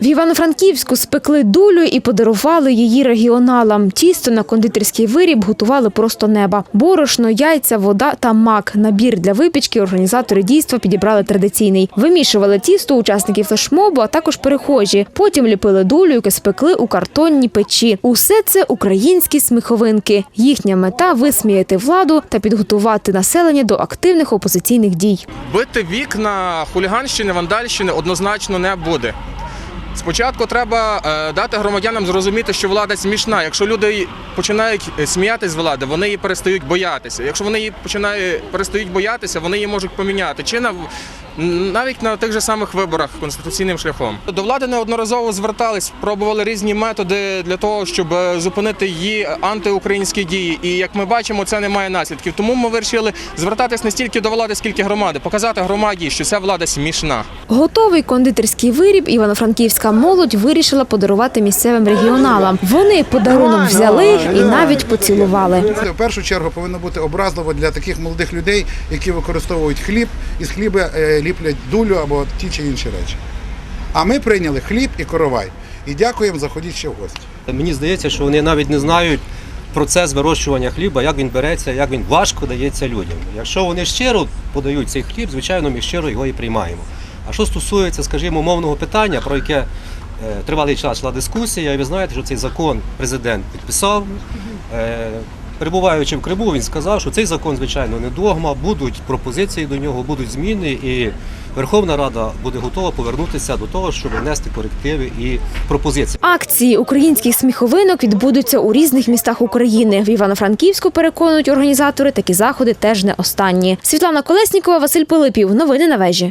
В Івано-Франківську спекли дулю і подарували її регіоналам. Тісто на кондитерський виріб готували просто неба. Борошно, яйця, вода та мак. Набір для випічки організатори дійства підібрали традиційний. Вимішували тісто учасники флешмобу, а також перехожі. Потім ліпили дулю, яке спекли у картонні печі. Усе це українські сміховинки. Їхня мета висміяти владу та підготувати населення до активних опозиційних дій. Бити вікна хуліганщини, вандальщини однозначно не буде. Спочатку треба е, дати громадянам зрозуміти, що влада смішна. Якщо люди починають е, сміятися з влади, вони її перестають боятися. Якщо вони її починають перестають боятися, вони її можуть поміняти. Чи на навіть на тих же самих виборах конституційним шляхом. До влади неодноразово звертались, пробували різні методи для того, щоб е, зупинити її антиукраїнські дії. І як ми бачимо, це не має наслідків. Тому ми вирішили звертатись не стільки до влади, скільки громади, показати громаді, що ця влада смішна. Готовий кондитерський виріб івано-франківська молодь вирішила подарувати місцевим регіоналам. Вони подарунок взяли і навіть поцілували. Це в першу чергу повинно бути образливо для таких молодих людей, які використовують хліб і з хліба е, ліплять дулю або ті чи інші речі. А ми прийняли хліб і коровай. І дякуємо, заходіть ще в гості. Мені здається, що вони навіть не знають процес вирощування хліба, як він береться, як він важко дається людям. Якщо вони щиро подають цей хліб, звичайно, ми щиро його і приймаємо. А що стосується, скажімо, мовного питання, про яке е, тривалий час йшла дискусія, і ви знаєте, що цей закон президент підписав. Е, Перебуваючи в Криму, він сказав, що цей закон, звичайно, не догма, будуть пропозиції до нього, будуть зміни, і Верховна Рада буде готова повернутися до того, щоб внести корективи і пропозиції. Акції українських сміховинок відбудуться у різних містах України. В Івано-Франківську переконують організатори, такі заходи теж не останні. Світлана Колеснікова, Василь Пилипів. Новини на вежі.